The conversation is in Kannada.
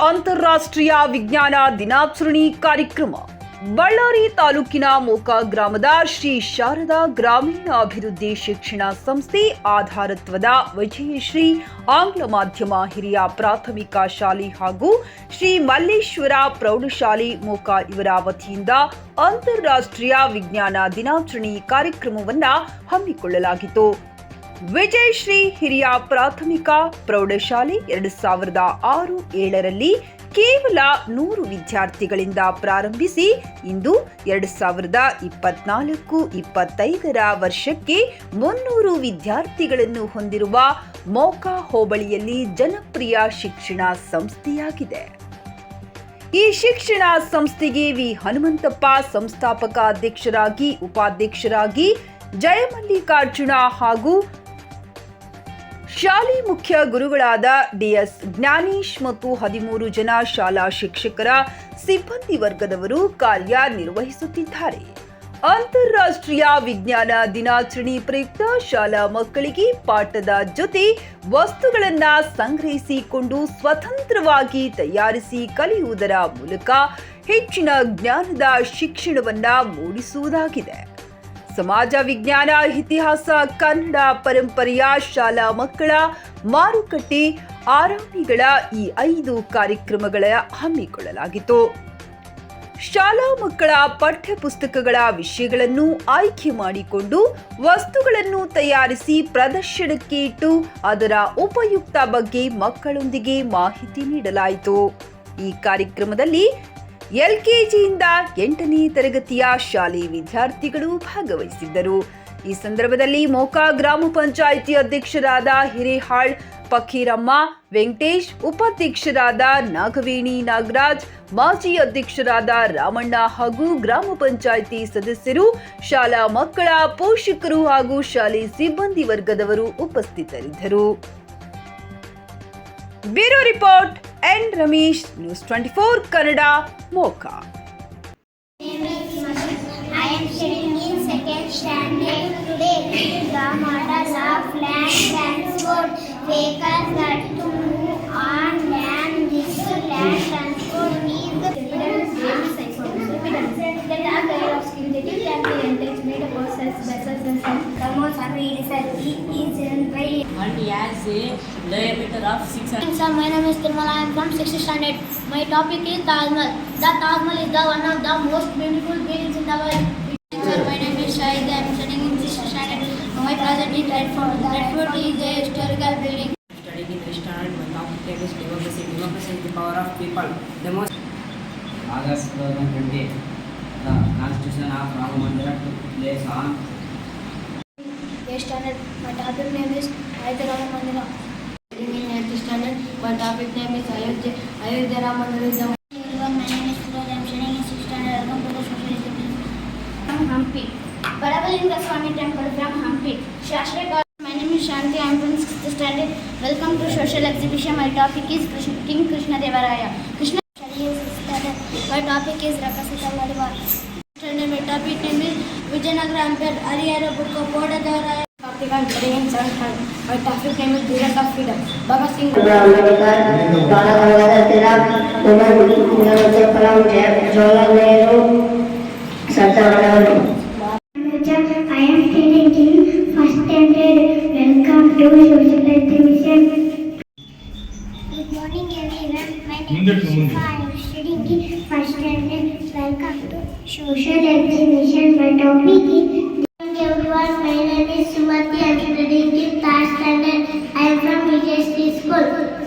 ಅಂತಾರಾಷ್ಟ್ರೀಯ ವಿಜ್ಞಾನ ದಿನಾಚರಣೆ ಕಾರ್ಯಕ್ರಮ. ಬಳ್ಳಾರಿ ತಾಲೂಕಿನ ಮೋಕಾ ಗ್ರಾಮದ ಶ್ರೀ ಶಾರದಾ ಗ್ರಾಮೀಣ ಅಭಿವೃದ್ಧಿ ಶಿಕ್ಷಣ ಸಂಸ್ಥೆ ಆಧಾರತ್ವದ ವಿಜಯಶ್ರೀ ಆಂಗ್ಲ ಮಾಧ್ಯಮ ಹಿರಿಯ ಪ್ರಾಥಮಿಕ ಶಾಲೆ ಹಾಗೂ ಶ್ರೀ ಮಲ್ಲೇಶ್ವರ ಪ್ರೌಢಶಾಲೆ ಮೋಕಾ ಇವರ ವತಿಯಿಂದ ಅಂತಾರಾಷ್ಟ್ರೀಯ ವಿಜ್ಞಾನ ದಿನಾಚರಣೆ ಕಾರ್ಯಕ್ರಮವನ್ನು ಹಮ್ಮಿಕೊಳ್ಳಲಾಗಿತ್ತು. ವಿಜಯಶ್ರೀ ಹಿರಿಯ ಪ್ರಾಥಮಿಕ ಪ್ರೌಢಶಾಲೆ ಎರಡು ಸಾವಿರದ ಆರು, ಏಳರಲ್ಲಿ ಕೇವಲ ನೂರು ವಿದ್ಯಾರ್ಥಿಗಳಿಂದ ಪ್ರಾರಂಭಿಸಿ ಇಂದು ಎರಡು ಸಾವಿರದ ಇಪ್ಪತ್ನಾಲ್ಕು, ಇಪ್ಪತ್ತೈದರ ವರ್ಷಕ್ಕೆ ಮುನ್ನೂರು ವಿದ್ಯಾರ್ಥಿಗಳನ್ನು ಹೊಂದಿರುವ ಮೋಕಾ ಹೋಬಳಿಯಲ್ಲಿ ಜನಪ್ರಿಯ ಶಿಕ್ಷಣ ಸಂಸ್ಥೆಯಾಗಿದೆ. ಈ ಶಿಕ್ಷಣ ಸಂಸ್ಥೆಗೆ ವಿ. ಹನುಮಂತಪ್ಪ ಸಂಸ್ಥಾಪಕ ಅಧ್ಯಕ್ಷರಾಗಿ, ಉಪಾಧ್ಯಕ್ಷರಾಗಿ ಜಯಮಲ್ಲಿಕಾರ್ಜುನ ಹಾಗೂ ಶಾಲೆ ಮುಖ್ಯ ಗುರುಗಳಾದ ಡಿಎಸ್ ಜ್ಞಾನೀಶ್ ಮತ್ತು ಹದಿಮೂರು ಜನ ಶಾಲಾ ಶಿಕ್ಷಕರ ಸಿಬ್ಬಂದಿ ವರ್ಗದವರು ಕಾರ್ಯನಿರ್ವಹಿಸುತ್ತಿದ್ದಾರೆ ಅಂತಾರಾಷ್ಟ್ರೀಯ ವಿಜ್ಞಾನ ದಿನಾಚರಣೆ ಪ್ರಯುಕ್ತ ಶಾಲಾ ಮಕ್ಕಳಿಗೆ ಪಾಠದ ಜೊತೆ ವಸ್ತುಗಳನ್ನು ಸಂಗ್ರಹಿಸಿಕೊಂಡು ಸ್ವತಂತ್ರವಾಗಿ ತಯಾರಿಸಿ ಕಲಿಯುವುದರ ಮೂಲಕ ಹೆಚ್ಚಿನ ಜ್ಞಾನದ ಶಿಕ್ಷಣವನ್ನು ಮೂಡಿಸುವುದಾಗಿದೆ. ಸಮಾಜ ವಿಜ್ಞಾನ, ಇತಿಹಾಸ, ಕನ್ನಡ, ಪರಂಪರೆಯ ಶಾಲಾ ಮಕ್ಕಳ ಮಾರುಕಟ್ಟೆ ಆರಾಮಿಗಳ ಈ ಐದು ಕಾರ್ಯಕ್ರಮಗಳ ಹಮ್ಮಿಕೊಳ್ಳಲಾಗಿತ್ತು. ಶಾಲಾ ಮಕ್ಕಳ ಪಠ್ಯ ಪುಸ್ತಕಗಳ ವಿಷಯಗಳನ್ನು ಆಯ್ಕೆ ಮಾಡಿಕೊಂಡು ವಸ್ತುಗಳನ್ನು ತಯಾರಿಸಿ ಪ್ರದರ್ಶನಕ್ಕೆ ಇಟ್ಟು ಅದರ ಉಪಯುಕ್ತ ಬಗ್ಗೆ ಮಕ್ಕಳೊಂದಿಗೆ ಮಾಹಿತಿ ನೀಡಲಾಯಿತು. ಈ ಕಾರ್ಯಕ್ರಮದಲ್ಲಿ ಎಲ್ಕೆಜಿಯಿಂದ ಎಂಟನೇ ತರಗತಿಯ ಶಾಲೆ ವಿದ್ಯಾರ್ಥಿಗಳು ಭಾಗವಹಿಸಿದ್ದರು. ಈ ಸಂದರ್ಭದಲ್ಲಿ ಮೋಕಾ ಗ್ರಾಮ ಪಂಚಾಯಿತಿ ಅಧ್ಯಕ್ಷರಾದ ಹಿರೇಹಾಳ್, ಫಕೀರಮ್ಮ, ವೆಂಕಟೇಶ್ ಉಪಾಧ್ಯಕ್ಷರಾದ ನಾಗವೇಣಿ ನಾಗರಾಜ್, ಮಾಜಿ ಅಧ್ಯಕ್ಷರಾದ ರಾಮಣ್ಣ ಹಾಗೂ ಗ್ರಾಮ ಪಂಚಾಯಿತಿ ಸದಸ್ಯರು, ಶಾಲಾ ಮಕ್ಕಳ ಪೋಷಕರು ಹಾಗೂ ಶಾಲೆ ಸಿಬ್ಬಂದಿ ವರ್ಗದವರು ಉಪಸ್ಥಿತರಿದ್ದರು. Bureau report. N Ramesh news twenty four Kannada ಮೋಕಾ I am diameter Sir, my name is Tirmal. I am from 6th standard. My topic is Taj Mahal. The Taj Mahal is the one of the most beautiful buildings in the world. Sir, my name is Shahid. I am studying in 6th standard. My project is Red Fort. Red Fort is a historical building. Studying in 6th standard, my topic is democracy. Democracy is the power of people. The most. August 2020, the Constitution of Ramamandala took place on. 8th standard. My topic name is Ayatollah Mandala. Studying in 8th standard. My topic name is Ayodhya. Ayodhya Ramanuja. Everyone, my name is Suraj. I am studying in 6th standard. Welcome to the social education. From Hampi. Barabalinga Swami Temple from Hampi. Shastra God. My name is Shanti. I am from 6th standard. Welcome to social exhibition. My topic is Krishna, King Krishna Devaraya. Krishna studying in 6th standard. My topic is Rakasita Ladivar. Standard. My topic name is Vijayanagara Empire. Ariyara Book of Boda Devaraya. practical brains and hand by traffic climate leaders of freedom. Baba Singh Ambedkar, Baba Gangadhar Tilak, Umar Abdul Kalam, Jawaharlal Nehru, Sardar Vallabhbhai. I am student in first standard. Welcome to Sociality Mission. Good morning everyone. My name is Shifa. I am studying in first standard. Welcome to Social Education. My topic is I think